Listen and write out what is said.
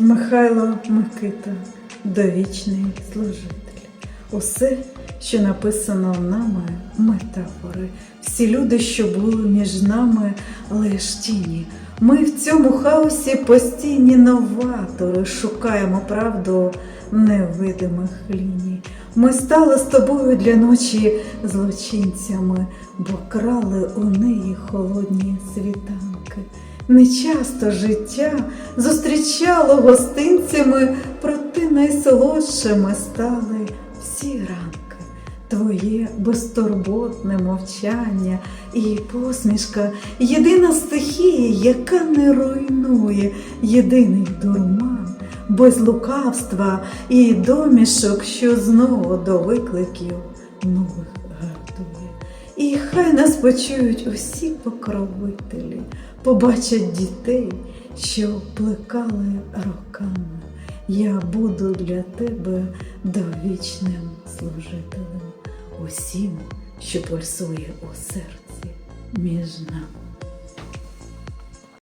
Михайло Микита, довічний служитель. Усе, що написано нами, метафори. Всі люди, що були між нами, лиш тіні. Ми в цьому хаосі постійні новатори, шукаємо правду невидимих ліній. Ми стали з тобою для ночі злочинцями, бо крали у неї холодні світанки. Нечасто життя зустрічало гостинцями, проте найсолодшими стали всі ранки. Твоє безтурботне мовчання і посмішка єдина стихія, яка не руйнує, єдиний дурман, без лукавства і домішок, що знову до викликів нових гартує. І хай нас почують усі покровителі, побачать дітей, що плекали роками. Я буду для тебе довічним служителем усім, що пульсує у серці між нами.